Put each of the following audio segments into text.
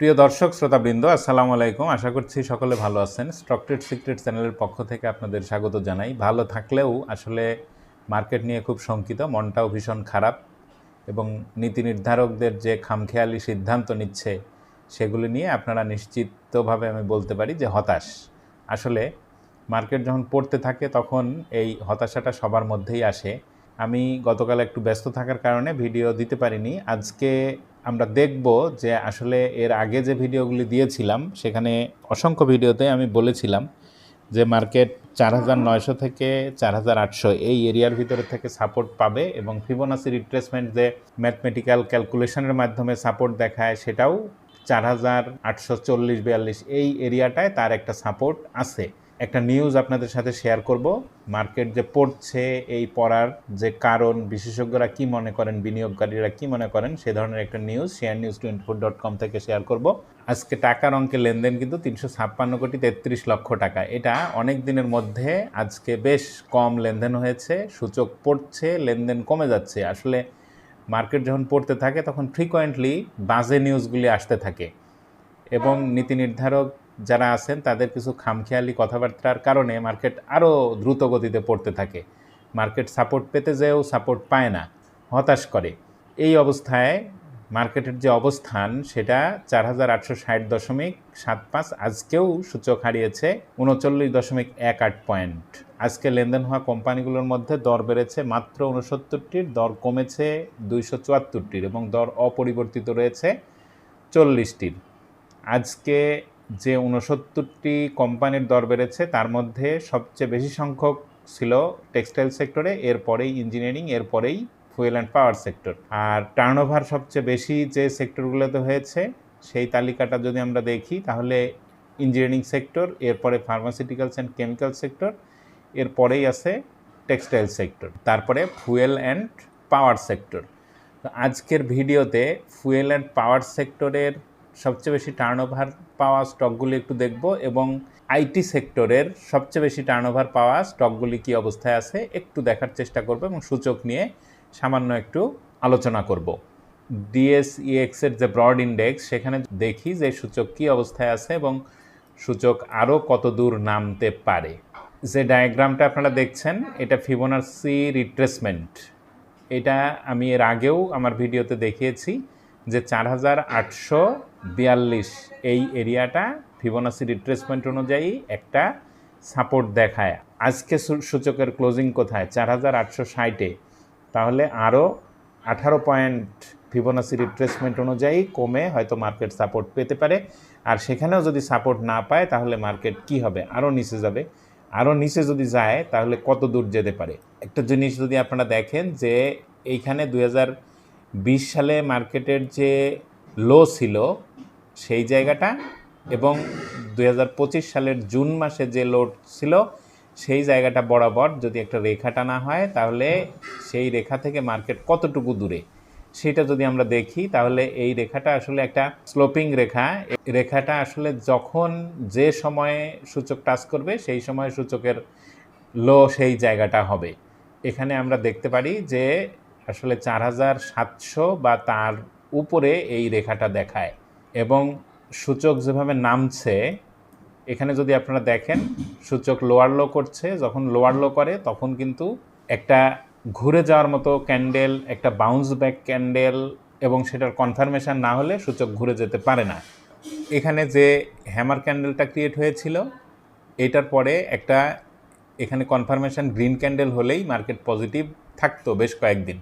প্রিয় দর্শক, শ্রোতাবৃন্দ, আসসালামু আলাইকুম। আশা করছি সকলে ভালো আছেন। স্টক ট্রেড সিক্রেট চ্যানেলের পক্ষ থেকে আপনাদের স্বাগত জানাই। ভালো থাকলেও আসলে মার্কেট নিয়ে খুব শঙ্কিত, মনটাও ভীষণ খারাপ এবং নীতি নির্ধারকদের যে খামখেয়ালি সিদ্ধান্ত নিচ্ছে সেগুলি নিয়ে আপনারা নিশ্চিতভাবে আমি বলতে পারি যে হতাশ। আসলে মার্কেট যখন পড়তে থাকে তখন এই হতাশাটা সবার মধ্যেই আসে। আমি গতকাল একটু ব্যস্ত থাকার কারণে ভিডিও দিতে পারিনি। আজকে আমরা দেখব যে আসলে এর আগে যে ভিডিওগুলি দিয়েছিলাম, সেখানে অসংখ্য ভিডিওতে আমি বলেছিলাম যে মার্কেট চার হাজার নয়শো থেকে চার হাজার আটশো এই এরিয়ার ভিতরে থেকে সাপোর্ট পাবে এবং ফিবোনাসি রিট্রেসমেন্ট যে ম্যাথমেটিক্যাল ক্যালকুলেশনের মাধ্যমে সাপোর্ট দেখায়, সেটাও চার হাজার আটশো চল্লিশ বিয়াল্লিশ এই এরিয়াটায় তার একটা সাপোর্ট আছে। একটা নিউজ আপনাদের সাথে শেয়ার করব। মার্কেট যে পড়ছে, এই পড়ার যে কারণ, বিশেষজ্ঞরা কি মনে করেন, বিনিয়োগকারীরা কি মনে করেন, সে ধরনের একটা news share news twenty four dot com থেকে শেয়ার করব। আজকে টাকার অঙ্কে লেনদেন কিন্তু তিনশো ছাপ্পান্ন কোটি তেত্রিশ লক্ষ টাকা। এটা অনেক দিনের মধ্যে আজকে বেশ কম লেনদেন হয়েছে, সূচক পড়ছে, লেনদেন কমে যাচ্ছে। আসলে মার্কেট যখন পড়তে থাকে, তখন ফ্রিকোয়েন্টলি বাজে নিউজগুলি আসতে থাকে। এবং নীতি নির্ধারক যারা আছেন, তাদের কিছু খামখেয়ালি কথাবার্তার কারণে মার্কেট আরও দ্রুত গতিতে পড়তে থাকে। মার্কেট সাপোর্ট পেতে যেও সাপোর্ট পায় না, হতাশ করে। এই অবস্থায় মার্কেটের যে অবস্থান, সেটা চার হাজার আটশো ষাট দশমিক সাত পাঁচ আজকেও সূচক হারিয়েছে উনচল্লিশ দশমিক এক আট পয়েন্ট। আজকে লেনদেন হওয়া কোম্পানিগুলোর মধ্যে দর বেড়েছে মাত্র উনসত্তরটির, দর কমেছে দুইশো চুয়াত্তরটির এবং দর অপরিবর্তিত রয়েছে চল্লিশটির। আজকে যে উনসত্তরটি কোম্পানির দর বেড়েছে, তার মধ্যে সবচেয়ে বেশি সংখ্যক ছিল টেক্সটাইল সেক্টরে, এরপরেই ইঞ্জিনিয়ারিং, এরপরেই ফুয়েল অ্যান্ড পাওয়ার সেক্টর। আর টার্নওভার সবচেয়ে বেশি যে সেক্টরগুলোতে হয়েছে, সেই তালিকাটা যদি আমরা দেখি, তাহলে ইঞ্জিনিয়ারিং সেক্টর, এরপরে ফার্মাসিউটিক্যালস অ্যান্ড কেমিক্যাল সেক্টর, এরপরেই আছে টেক্সটাইল সেক্টর, তারপরে ফুয়েল অ্যান্ড পাওয়ার সেক্টর। আজকের ভিডিওতে ফুয়েল অ্যান্ড পাওয়ার সেক্টরের সবচেয়ে বেশি টার্নওভার পাওয়া স্টকগুলি একটু দেখব এবং আইটি সেক্টরের সবচেয়ে বেশি টার্নওভার পাওয়া স্টকগুলি কী অবস্থায় আছে একটু দেখার চেষ্টা করব এবং সূচক নিয়ে সামান্য একটু আলোচনা করব। ডিএসইএক্স এর যে ব্রড ইন্ডেক্স সেখানে দেখি যে সূচক কী অবস্থায় আছে এবং সূচক আরও কত দূর নামতে পারে। যে ডায়াগ্রামটা আপনারা দেখছেন, এটা ফিবোনাসি রিট্রেসমেন্ট এটা আমি এর আগেও আমার ভিডিওতে দেখিয়েছি। যে চার হাজার আটশো বিয়াল্লিশ এই এরিয়াটা ফিবোনাসি রিট্রেসমেন্ট অনুযায়ী একটা সাপোর্ট দেখায়। আজকে সূচকের ক্লোজিং কোথায়? চার হাজার আটশো ষাটে। তাহলে আরও আঠারো পয়েন্ট ফিবোনাসি রিট্রেসমেন্ট অনুযায়ী কমে হয়তো মার্কেট সাপোর্ট পেতে পারে। আর সেখানেও যদি সাপোর্ট না পায়, তাহলে মার্কেট কি হবে? আরও নিচে যাবে। আরও নিচে যদি যায়, তাহলে কত দূর যেতে পারে? একটা জিনিস যদি আপনারা দেখেন যে এইখানে দুই হাজার বিশ সালে মার্কেটের যে লো ছিল, সেই জায়গাটা এবং দুই হাজার পঁচিশ সালের জুন মাসে যে লোড ছিল, সেই জায়গাটা বরাবর যদি একটা রেখা টানা হয়, তাহলে সেই রেখা থেকে মার্কেট কতটুকু দূরে? সেটা যদি আমরা দেখি, তাহলে এই রেখাটা আসলে একটা স্লোপিং রেখা। রেখাটা আসলে যখন যে সময়ে সূচক টাচ করবে, সেই সময় সূচকের লো সেই জায়গাটা হবে। এখানে আমরা দেখতে পারি যে আসলে চার হাজার সাতশো বা তার উপরে এই রেখাটা দেখায়। এবং সূচক যেভাবে নামছে, এখানে যদি আপনারা দেখেন, সূচক লোয়ার লো করছে। যখন লোয়ার লো করে, তখন কিন্তু একটা ঘুরে যাওয়ার মতো ক্যান্ডেল একটা বাউন্স ব্যাক ক্যান্ডেল এবং সেটার কনফার্মেশন না হলে সূচক ঘুরে যেতে পারে না। এখানে যে হ্যামার ক্যান্ডেলটা ক্রিয়েট হয়েছিল, এটার পরে একটা এখানে কনফার্মেশন গ্রিন ক্যান্ডেল হলেই মার্কেট পজিটিভ থাকতো বেশ কয়েকদিন।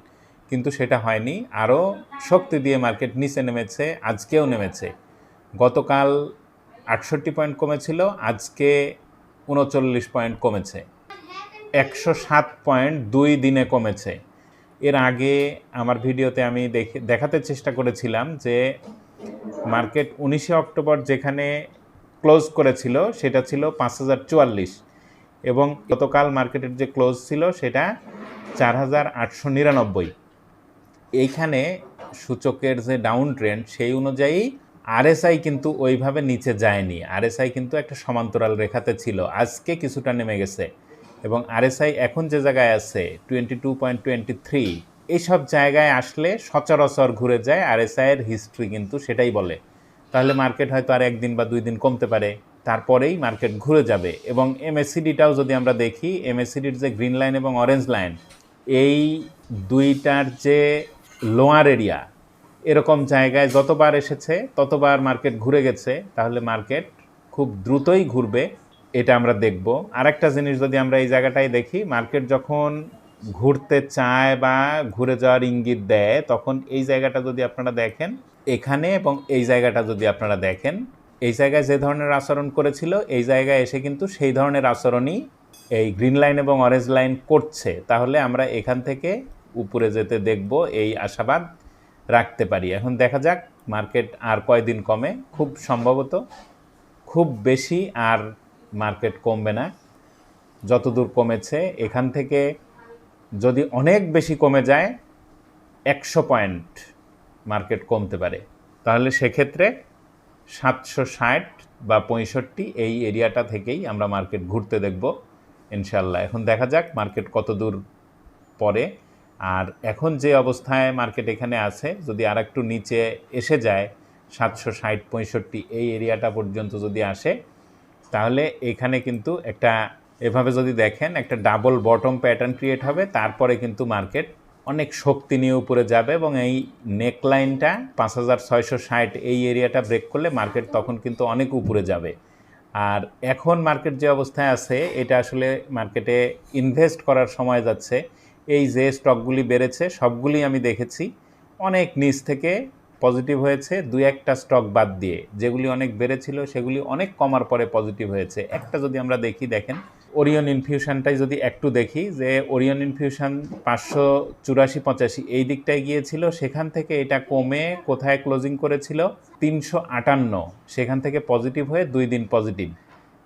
কিন্তু সেটা হয়নি। আরও শক্তি দিয়ে মার্কেট নিচে নেমেছে, আজকেও নেমেছে। গতকাল আটষট্টি পয়েন্ট কমেছিল, আজকে উনচল্লিশ পয়েন্ট কমেছে। একশো সাত পয়েন্ট দুই দিনে কমেছে। এর আগে আমার ভিডিওতে আমি দেখে, দেখাতে চেষ্টা করেছিলাম যে মার্কেট উনিশে অক্টোবর যেখানে ক্লোজ করেছিল, সেটা ছিল পাঁচ হাজার চুয়াল্লিশ। এবং গতকাল মার্কেটের যে ক্লোজ ছিল, সেটা চার হাজার আটশো নিরানব্বই। এইখানে সূচকের যে ডাউন ট্রেন্ড সেই অনুযায়ী আরএসআই কিন্তু ওইভাবে নিচে যায়নি। আরএসআই কিন্তু একটা সমান্তরাল রেখাতে ছিল। আজকে কিছুটা নেমে গেছে এবং আরএসআই এখন যে জায়গায় আছে twenty two point twenty three এইসব জায়গায় আসলে সচরাচর ঘুরে যায়। আরএসআই এর হিস্ট্রি কিন্তু সেটাই বলে। তাহলে মার্কেট হয়তো আর একদিন বা দুই দিন কমতে পারে। তারপরেই মার্কেট ঘুরে যাবে এবং এমএসসিডিটাও যদি আমরা দেখি এমএসসিডির যে গ্রিন লাইন এবং অরেঞ্জ লাইন এই দুইটার যে লোয়ার এরিয়া। এরকম জায়গায় যতবার এসেছে, ততবার মার্কেট ঘুরে গেছে, তাহলে মার্কেট খুব দ্রুতই ঘুরবে, এটা আমরা দেখব। আরেকটা জিনিস যদি আমরা এই জায়গাটায় দেখি, মার্কেট যখন ঘুরতে চায় বা ঘুরে যাওয়ার ইঙ্গিত দেয়, তখন এই জায়গাটা যদি আপনারা দেখেন, এখানে এবং এই জায়গাটা যদি আপনারা দেখেন, এই জায়গায় যে ধরনের আচরণ করেছিল, এই জায়গায় এসে কিন্তু সেই ধরনের আচরণই এই গ্রিন লাইন এবং অরেঞ্জ লাইন করছে। তাহলে আমরা এখান থেকে উপরে যেতে দেখব, এই আশাবাদ রাখতে পারি। এখন দেখা যাক, মার্কেট আর কয়দিন কমে। খুব সম্ভবত খুব বেশি আর মার্কেট কমবে না। যতদূর কমেছে, এখান থেকে যদি অনেক বেশি কমে যায়, একশো পয়েন্ট মার্কেট কমতে পারে। তাহলে সেক্ষেত্রে সাতশো ষাট বা পঁয়ষট্টি এই এরিয়াটা থেকেই আমরা মার্কেট ঘুরতে দেখব ইনশাল্লাহ এখন দেখা যাক, মার্কেট কত দূর পরে আর এখন যে অবস্থায় মার্কেট এখানে আছে, যদি আর একটু নিচে এসে যায়, সাতশো ষাট, পঁয়ষট্টি, এই এরিয়াটা পর্যন্ত যদি আসে, তাহলে এখানে কিন্তু একটা, এভাবে যদি দেখেন, একটা ডাবল বটম প্যাটার্ন ক্রিয়েট হবে, তারপরে কিন্তু মার্কেট অনেক শক্তি নিয়ে উপরে যাবে এবং এই নেকলাইনটা পাঁচ হাজার ছয়শো ষাট, এই এরিয়াটা ব্রেক করলে মার্কেট তখন কিন্তু অনেক উপরে যাবে। আর এখন মার্কেট যে অবস্থায় আছে, এটা আসলে মার্কেটে ইনভেস্ট করার সময় যাচ্ছে। এই যে স্টকগুলি বেড়েছে, সবগুলি আমি দেখেছি। অনেক নিচ থেকে পজিটিভ হয়েছে, দুই একটা স্টক বাদ দিয়ে। যেগুলি অনেক বেড়েছিল, সেগুলি অনেক কমার পরে পজিটিভ হয়েছে। একটা যদি আমরা দেখি, দেখেন ওরিয়ন ইনফিউশনটাই যদি একটু দেখি, যে ওরিয়ন ইনফিউশন পাঁচশো চুরাশি, পঁচাশি এই দিকটায় গিয়েছিল, সেখান থেকে এটা কমে কোথায় ক্লোজিং করেছিল? তিনশো আটান্ন। সেখান থেকে পজিটিভ হয়ে দুই দিন পজিটিভ।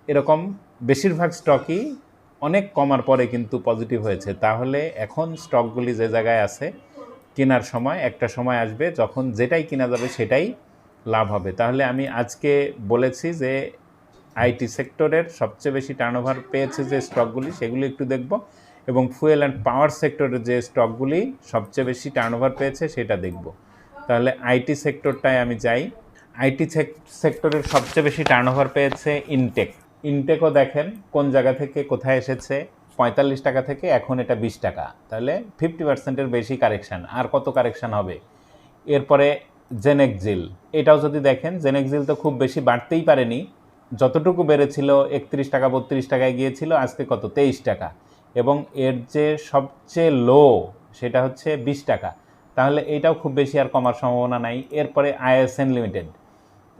এরকম বেশিরভাগ স্টকই অনেক কমার পরে কিন্তু পজিটিভ হয়েছে। তাহলে এখন স্টকগুলি যে জায়গায় আছে, কেনার সময়, একটা সময় আসবে যখন যেটাই কেনা যাবে সেটাই লাভ হবে। তাহলে আমি আজকে বলেছি যে আইটি সেক্টরের সবচেয়ে বেশি টার্নওভার পেয়েছে যে স্টকগুলি সেগুলি একটু দেখব এবং ফুয়েল অ্যান্ড পাওয়ার সেক্টরের যে স্টকগুলি সবচেয়ে বেশি টার্নওভার পেয়েছে সেটা দেখব। তাহলে আইটি সেক্টরটায় আমি যাই। আইটি সেক্টরের সবচেয়ে বেশি টার্নওভার পেয়েছে ইনটেক ইনটেকও দেখেন, কোন জায়গা থেকে কোথায় এসেছে, পঁয়তাল্লিশ টাকা থেকে এখন এটা বিশ টাকা। তাহলে ফিফটি পার্সেন্টের বেশি কারেকশান আর কত কারেকশান হবে? এরপরে জেনেকজিল এটাও যদি দেখেন জেনেকজিল তো খুব বেশি বাড়তেই পারেনি। যতটুকু বেড়েছিল, একত্রিশ টাকা, বত্রিশ টাকায় গিয়েছিল, আজকে কত? তেইশ টাকা। এবং এর যে সবচেয়ে লো সেটা হচ্ছে বিশ টাকা। তাহলে এটাও খুব বেশি আর কমার সম্ভাবনা নাই। এরপরে আইএসএন লিমিটেড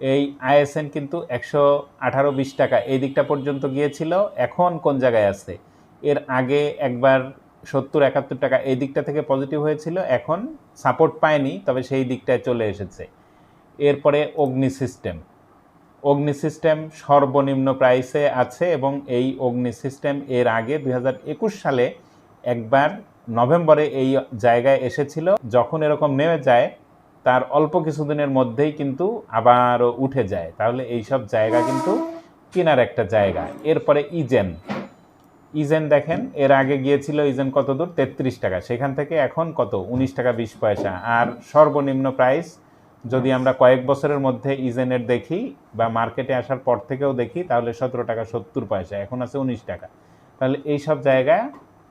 এই আইএসএন কিন্তু একশো আঠারো বিশ টাকা। এই দিকটা পর্যন্ত গিয়েছিল, এখন কোন জায়গায় আছে? এর আগে একবার সত্তর একাত্তর টাকা এই দিকটা থেকে পজিটিভ হয়েছিল, এখন সাপোর্ট পায়নি, তবে সেই দিকটায় চলে এসেছে। এরপরে অগ্নি সিস্টেম অগ্নি সিস্টেম সর্বনিম্ন প্রাইসে আছে এবং এই অগ্নি সিস্টেম এর আগে দু হাজার একুশ সালে একবার নভেম্বরে এই জায়গায় এসেছিল, যখন এরকম নেমে যায় তার অল্প কিছুদিনের মধ্যেই কিন্তু আবারও উঠে যায়। তাহলে এই সব জায়গা কিন্তু কেনার একটা জায়গা। এরপরে ইজেন। ইজেন দেখেন, এর আগে গিয়েছিল ইজেন কত দূর? তেত্রিশ টাকা। সেখান থেকে এখন কত? উনিশ টাকা বিশ পয়সা। আর সর্বনিম্ন প্রাইস যদি আমরা কয়েক বছরের মধ্যে ইজেনের দেখি বা মার্কেটে আসার পর থেকেও দেখি, তাহলে সতেরো টাকা সত্তর পয়সা। এখন আছে উনিশ টাকা। তাহলে এই সব জায়গা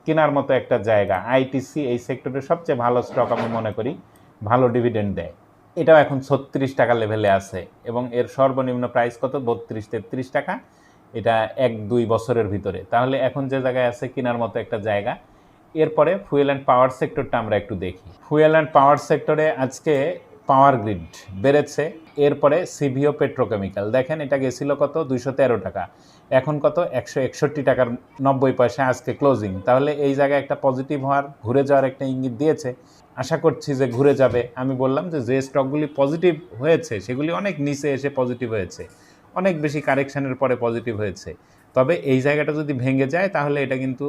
কেনার মতো একটা জায়গা। আইটিসি এই সেক্টরের সবচেয়ে ভালো স্টক আমি মনে করি। ভালো ডিভিডেন্ড দেয়। এটাও এখন ছত্রিশ টাকা লেভেলে আছে এবং এর সর্বনিম্ন প্রাইস কত? বত্রিশ, তেত্রিশ টাকা। এটা এক, দুই বছরের ভিতরে। তাহলে এখন যে জায়গায় আছে কেনার মতো একটা জায়গা। এরপরে ফুয়েল অ্যান্ড পাওয়ার সেক্টরটা আমরা একটু দেখি। ফুয়েল অ্যান্ড পাওয়ার সেক্টরে আজকে পাওয়ার গ্রিড বেড়েছে। এরপরে সিভিও পেট্রোকেমিক্যাল। দেখেন এটা গেছিল কত? দুইশো তেরো টাকা। এখন কত? একশো একষট্টি টাকার নব্বই পয়সা আজকে ক্লোজিং তাহলে এই জায়গায় একটা পজিটিভ হওয়ার, ঘুরে যাওয়ার একটা ইঙ্গিত দিয়েছে। আশা করছি যে ঘুরে যাবে। আমি বললাম যে যে স্টকগুলি পজিটিভ হয়েছে, সেগুলি অনেক নিচে এসে পজিটিভ হয়েছে। অনেক বেশি কারেকশানের পরে পজিটিভ হয়েছে। তবে এই জায়গাটা যদি ভেঙে যায়, তাহলে এটা কিন্তু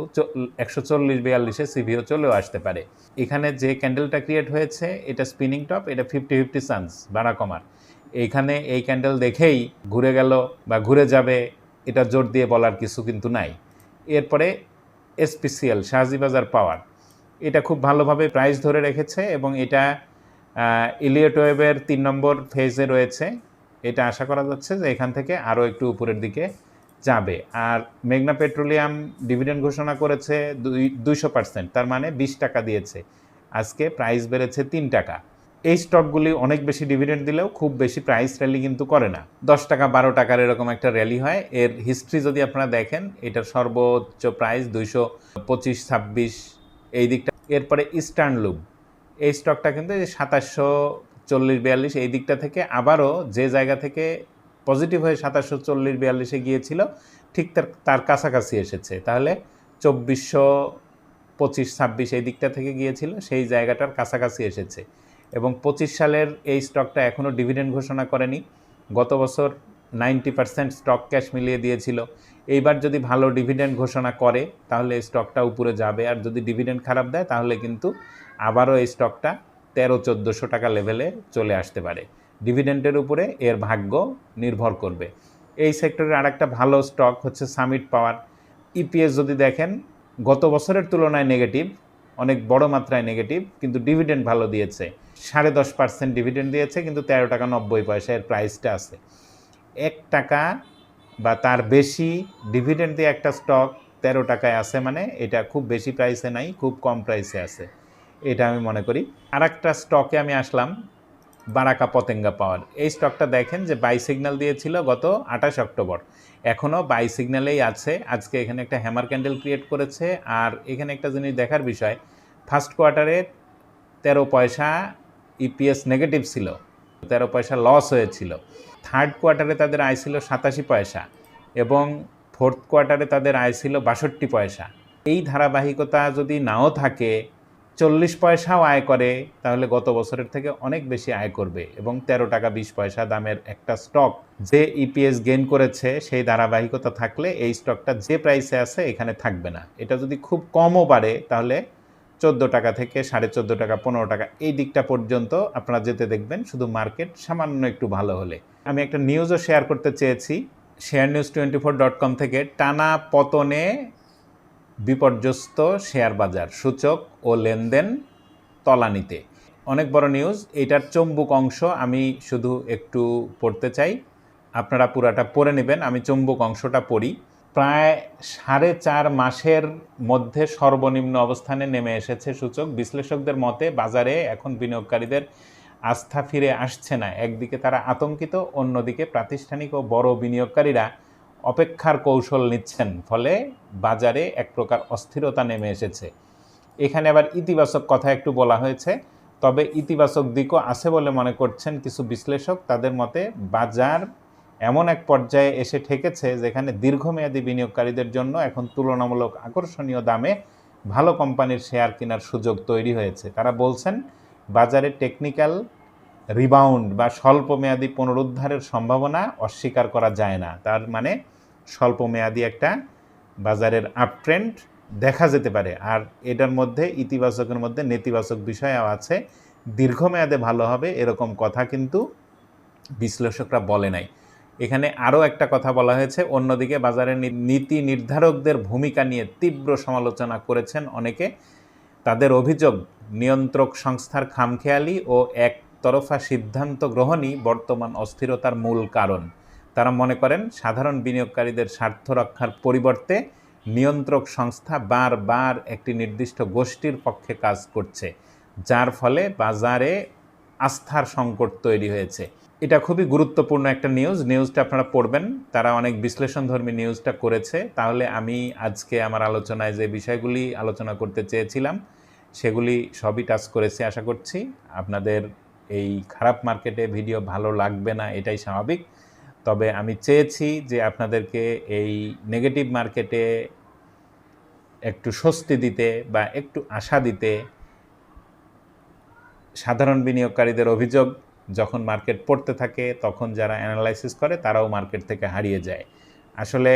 একশো চল্লিশ বিয়াল্লিশে সিভিও চলেও আসতে পারে। এখানে যে ক্যান্ডেলটা ক্রিয়েট হয়েছে, এটা স্পিনিং টপ এটা ফিফটি ফিফটি চান্স বাড়া কমার এইখানে এই ক্যান্ডেল দেখেই ঘুরে গেল বা ঘুরে যাবে, এটা জোর দিয়ে বলার কিছু কিন্তু নাই। এরপরে এসপিসিএল শাহজিবাজার পাওয়ার এটা খুব ভালোভাবে প্রাইস ধরে রেখেছে এবং এটা ইলিয়ট ওয়েবের তিন নম্বর ফেজে রয়েছে। এটা আশা করা যাচ্ছে যে এখান থেকে আরও একটু উপরের দিকে যাবে। আর মেঘনা পেট্রোলিয়াম ডিভিডেন্ড ঘোষণা করেছে দুই, দুইশো পার্সেন্ট তার মানে বিশ টাকা দিয়েছে। আজকে প্রাইস বেড়েছে তিন টাকা। এই স্টকগুলি অনেক বেশি ডিভিডেন্ড দিলেও খুব বেশি প্রাইস র্যালি কিন্তু করে না। দশ টাকা, বারো টাকার এরকম একটা র্যালি হয়। এর হিস্ট্রি যদি আপনারা দেখেন, এটার সর্বোচ্চ প্রাইস দুইশো পঁচিশ, ছাব্বিশ, এই দিকটা। এরপরে ইস্টার্ন লুব এই স্টকটা কিন্তু সাতাশশো চল্লিশ, বিয়াল্লিশ, এই দিকটা থেকে আবারও যে জায়গা থেকে পজিটিভ হয়ে সাতাশশো চল্লিশ, বিয়াল্লিশে গিয়েছিল, ঠিক তার তার কাছাকাছি এসেছে। তাহলে চব্বিশশো পঁচিশ, ছাব্বিশ এই দিকটা থেকে গিয়েছিল, সেই জায়গাটার কাছাকাছি এসেছে। এবং পঁচিশ সালের এই স্টকটা এখনও ডিভিডেন্ড ঘোষণা করেনি। গত বছর নাইনটি পার্সেন্ট স্টক ক্যাশ মিলিয়ে দিয়েছিল। এইবার যদি ভালো ডিভিডেন্ড ঘোষণা করে, তাহলে এই স্টকটা উপরে যাবে। আর যদি ডিভিডেন্ড খারাপ দেয়, তাহলে কিন্তু আবারও এই স্টকটা তেরো চোদ্দোশো টাকা লেভেলে চলে আসতে পারে। ডিভিডেন্ডের উপরে এর ভাগ্য নির্ভর করবে। এই সেক্টরের আরেকটা ভালো স্টক হচ্ছে সামিট পাওয়ার ইপিএস যদি দেখেন, গত বছরের তুলনায় নেগেটিভ অনেক বড় মাত্রায় নেগেটিভ কিন্তু ডিভিডেন্ড ভালো দিয়েছে। সাড়ে দশ পার্সেন্ট ডিভিডেন্ড দিয়েছে, কিন্তু তেরো টাকা নব্বই পয়সা এর প্রাইসটা আছে। এক টাকা বা তার বেশি ডিভিডেন্ড দিয়ে একটা স্টক তেরো টাকায় আছে মানে এটা খুব বেশি প্রাইসে নাই, খুব কম প্রাইসে আছে। এটা আমি মনে করি। আর একটা স্টকে আমি আসলাম, বারাকা পতেঙ্গা পাওয়ার। এই স্টকটা দেখেন যে বাই সিগন্যাল দিয়েছিল গত আঠাশ অক্টোবর। এখনও বাই সিগন্যালেই আছে। আজকে এখানে একটা হ্যামার ক্যান্ডেল ক্রিয়েট করেছে। আর এখানে একটা জিনিস দেখার বিষয় ফার্স্ট কোয়ার্টারে তেরো পয়সা ইপিএস নেগেটিভ ছিল, তেরো পয়সা লস হয়েছিল। থার্ড কোয়ার্টারে তাদের আয় ছিল সাতাশি পয়সা এবং ফোর্থ কোয়ার্টারে তাদের আয় ছিল বাষট্টি পয়সা। এই ধারাবাহিকতা যদি নাও থাকে, চল্লিশ পয়সাও আয় করে, তাহলে গত বছরের থেকে অনেক বেশি আয় করবে এবং তেরো টাকা বিশ পয়সা দামের একটা স্টক যে ইপিএস গেইন করেছে, সেই ধারাবাহিকতা থাকলে এই স্টকটা যে প্রাইসে আছে, এখানে থাকবে না। এটা যদি খুব কমও বাড়ে, তাহলে চোদ্দ টাকা থেকে সাড়ে চোদ্দ টাকা, পনেরো টাকা। এই দিকটা পর্যন্ত আপনারা যেতে দেখবেন, শুধু মার্কেট সামান্য একটু ভালো হলে। আমি একটা নিউজও শেয়ার করতে চেয়েছি share news twenty four dot com থেকে। টানা পতনে বিপর্যস্ত শেয়ার বাজার, সূচক ও লেনদেন তলানিতে। অনেক বড় নিউজ এটার চম্বুক অংশ আমি শুধু একটু পড়তে চাই। আপনারা পুরাটা পড়ে নেবেন, আমি চম্বুক অংশটা পড়ি। প্রায় সাড়ে চার মাসের মধ্যে সর্বনিম্ন অবস্থানে নেমে এসেছে সূচক। বিশ্লেষকদের মতে, বাজারে এখন বিনিয়োগকারীদের আস্থা ফিরে আসছে না। একদিকে তারা আতঙ্কিত, অন্যদিকে প্রাতিষ্ঠানিক ও বড় বিনিয়োগকারীরা অপেক্ষার কৌশল নিচ্ছেন, ফলে বাজারে এক প্রকার অস্থিরতা নেমে এসেছে। এখানে আবার ইতিবাচক কথা একটু বলা হয়েছে, তবে ইতিবাচক দিকও আছে বলে মনে করছেন কিছু বিশ্লেষক। তাদের মতে, বাজার এমন এক পর্যায়ে এসে ঠেকেছে যেখানে দীর্ঘমেয়াদী বিনিয়োগকারীদের জন্য এখন তুলনামূলক আকর্ষণীয় দামে ভালো কোম্পানির শেয়ার কেনার সুযোগ তৈরি হয়েছে। তারা বলছেন, বাজারে টেকনিক্যাল রিবাউন্ড বা স্বল্পমেয়াদী পুনরুদ্ধারের সম্ভাবনা অস্বীকার করা যায় না। তার মানে স্বল্পমেয়াদী একটা বাজারের আপট্রেন্ড দেখা যেতে পারে। আর এটার মধ্যে ইতিবাচকের মধ্যে নেতিবাচক বিষয়ও আছে, দীর্ঘমেয়াদে ভালো হবে এরকম কথা কিন্তু বিশ্লেষকরা বলে নাই। এখানে আরও একটা কথা বলা হয়েছে। অন্যদিকে বাজারের নীতি নির্ধারকদের ভূমিকা নিয়ে তীব্র সমালোচনা করেছেন অনেকে। তাদের অভিযোগ, নিয়ন্ত্রক সংস্থার খামখেয়ালি ও একতরফা সিদ্ধান্ত গ্রহণই বর্তমান অস্থিরতার মূল কারণ। তারা মনে করেন, সাধারণ বিনিয়োগকারীদের স্বার্থ রক্ষার পরিবর্তে নিয়ন্ত্রক সংস্থা বারবার একটি নির্দিষ্ট গোষ্ঠীর পক্ষে কাজ করছে। যার ফলে বাজারে আস্থার সংকট তৈরি হয়েছে। এটা খুবই গুরুত্বপূর্ণ একটা নিউজ। নিউজটা আপনারা পড়বেন। তারা অনেক বিশ্লেষণধর্মী নিউজটা করেছে। তাহলে আমি আজকে আমার আলোচনায় যে বিষয়গুলি আলোচনা করতে চেয়েছিলাম, সেগুলি সবই টাচ করেছি আশা করছি। আপনাদের এই খারাপ মার্কেটে ভিডিও ভালো লাগবে না, এটাই স্বাভাবিক। তবে আমি চেয়েছি যে আপনাদেরকে এই নেগেটিভ মার্কেটে একটু স্বস্তি দিতে বা একটু আশা দিতে সাধারণ বিনিয়োগকারীদের অভিযোগ, যখন মার্কেট পড়তে থাকে, তখন যারা অ্যানালাইসিস করে, তারাও মার্কেট থেকে হারিয়ে যায়। আসলে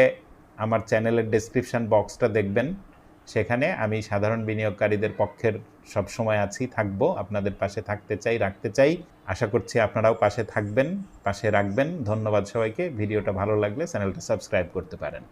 আমার চ্যানেলের ডেসক্রিপশান বক্সটা দেখবেন। সেখানে আমি সাধারণ বিনিয়োগকারীদের পক্ষের সবসময় আছি, থাকব, আপনাদের পাশে থাকতে চাই, রাখতে চাই। আশা করছি আপনারাও পাশে থাকবেন, পাশে রাখবেন। ধন্যবাদ সবাইকে। ভিডিওটা ভালো লাগলে চ্যানেলটা সাবস্ক্রাইব করতে পারেন।